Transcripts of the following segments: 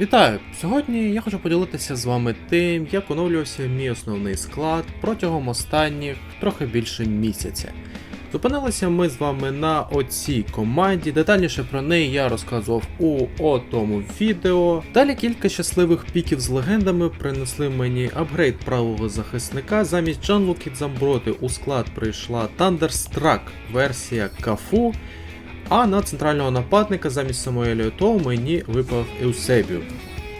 Вітаю! Сьогодні я хочу поділитися з вами тим, як оновлювався мій основний склад протягом останніх трохи більше місяця. Зупинилися ми з вами на оцій команді. Детальніше про неї я розказував у отому відео. Далі кілька щасливих піків з легендами принесли мені апгрейд правого захисника. Замість Джанлуки Дзамброти у склад прийшла Thunderstruck версія Кафу. А на центрального нападника замість Самуеля Ето мені випав Еусебіо.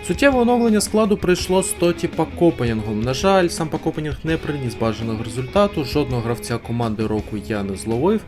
Суттєве оновлення складу прийшло з Тоті Пакопенінгом. На жаль, сам Пакопенінг не приніс бажаного результату, жодного гравця команди року я не зловив.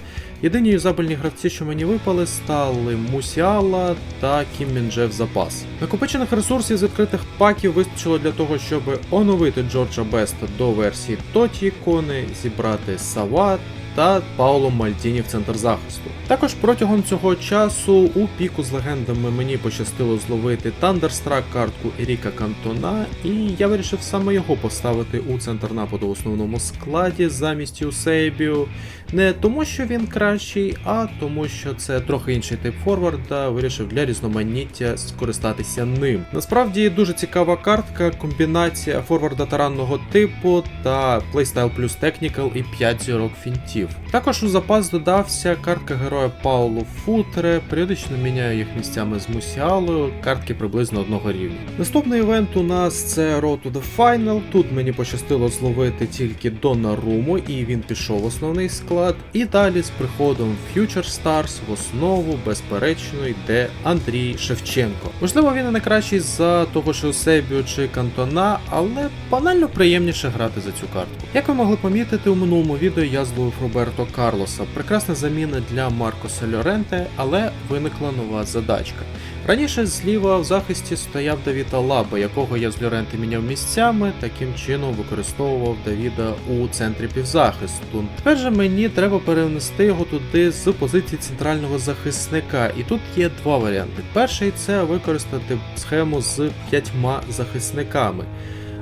Єдині юзабельні гравці, що мені випали, стали Мусіала та Кім Мінже в запас. Накопичених ресурсів з відкритих паків вистачило для того, щоб оновити Джорджа Беста до версії Тоті ікони, зібрати Сават та Пауло Мальдіні в центр захисту. Також протягом цього часу у піку з легендами мені пощастило зловити Thunderstruck картку Еріка Кантона, і я вирішив саме його поставити у центр нападу в основному складі замість Юсейбіо. Не тому, що він кращий, а тому, що це трохи інший тип форварда, вирішив для різноманіття скористатися ним. Насправді дуже цікава картка, комбінація форварда таранного типу та плейстайл плюс технікал і 5 зірок фінтів. Також у запас додався картка героя Пауло Футре, періодично міняю їх місцями з Мусіалою, картки приблизно одного рівня. Наступний івент у нас це Road to the Final. Тут мені пощастило зловити тільки Донаруму, і він пішов в основний склад. І далі з приходом Future Stars в основу, безперечно, йде Андрій Шевченко. Можливо, він і не кращий за того, що Себіо чи Кантона, але банально приємніше грати за цю картку. Як ви могли помітити, у минулому відео я зловив Роберто Карлоса. Прекрасна заміна для Маркоса Льоренте, але виникла нова задачка. Раніше зліва в захисті стояв Давіда Лаба, якого я з Льоренте міняв місцями, таким чином використовував Давіда у центрі півзахисту. Тепер же мені треба перенести його туди з позиції центрального захисника, і тут є два варіанти. Перший це використати схему з п'ятьма захисниками.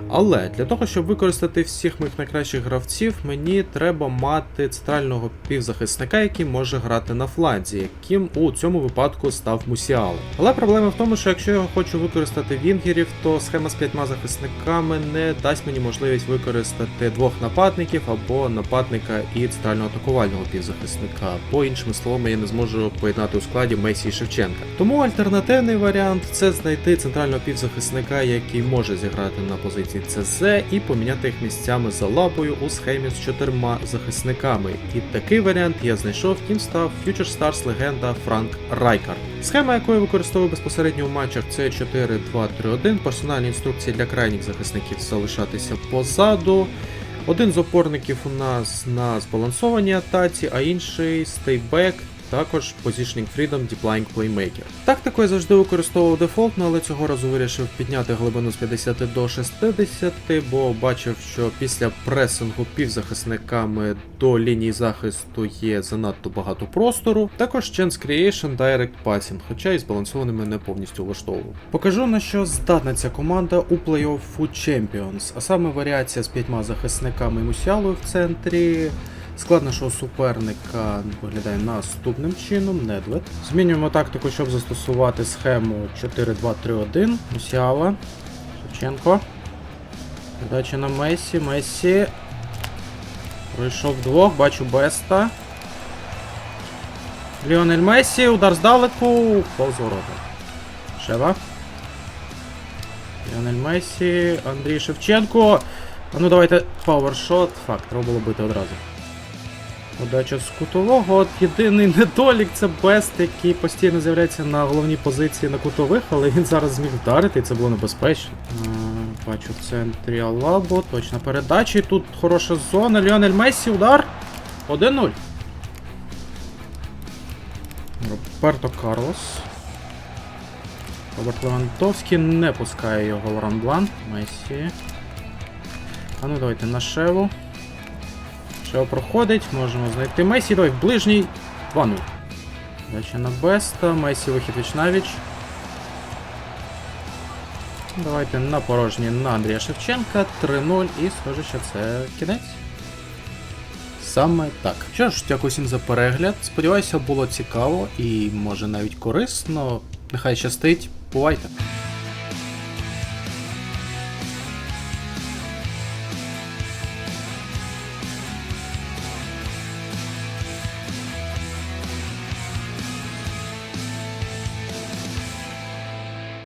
Але для того, щоб використати всіх моїх найкращих гравців, мені треба мати центрального півзахисника, який може грати на фланзі, яким у цьому випадку став Мусіал. Але проблема в тому, що якщо я хочу використати вінгерів, то схема з п'ятьма захисниками не дасть мені можливість використати двох нападників або нападника і центрального атакувального півзахисника. По іншими словами, я не зможу поєднати у складі Месі і Шевченка. Тому альтернативний варіант це знайти центрального півзахисника, який може зіграти на позиції ЦЗ і поміняти їх місцями за лапою у схемі з чотирма захисниками. І такий варіант я знайшов, ким став Future Stars легенда Франк Райкард. Схема, яку я використовую безпосередньо у матчах, це 4-2-3-1. Персональні інструкції для крайніх захисників залишатися позаду. Один з опорників у нас на збалансованій атаці, а інший стейбек також Positioning Freedom Deep Lying Playmaker. Тактику я завжди використовував дефолтно, але цього разу вирішив підняти глибину з 50 до 60, бо бачив, що після пресингу півзахисниками до лінії захисту є занадто багато простору. Також Chance Creation Direct Passing, хоча і збалансованими не повністю влаштовував. Покажу на що здатна ця команда у плей-офф Champions, а саме варіація з п'ятьма захисниками і Мусіалою в центрі. Склад нашого суперника виглядає наступним чином, Недвед. Змінюємо тактику, щоб застосувати схему 4-2-3-1. Мусіала. Шевченко. Передача на Месі. Месі. Пройшов вдвох, бачу Беста. Ліонель Месі, удар здалеку. Повз ворота. Шева. Ліонель Месі, Андрій Шевченко. А ну давайте пауершот. Факт, треба було бити одразу. Удача з кутового. От єдиний недолік це Бест, який постійно з'являється на головній позиції на кутових, але він зараз зміг вдарити і це було небезпечно. Е, Бачу в центрі Алабо, точна передача. І тут хороша зона. Ліонель Мессі, удар. 1-0. Роберто Карлос. Роберт Левандовський не пускає його в рамблан. Месі. А ну давайте на Шеву. Шева проходить, можемо знайти Месі. Давай в ближній. 2-0. Дача на Беста. Месі вихід віч навіч. Давайте на порожній на Андрія Шевченка. 3-0 і схоже, що це кінець. Саме так. Що ж, дякую всім за перегляд. Сподіваюся, було цікаво і може навіть корисно. Нехай щастить. Бувайте!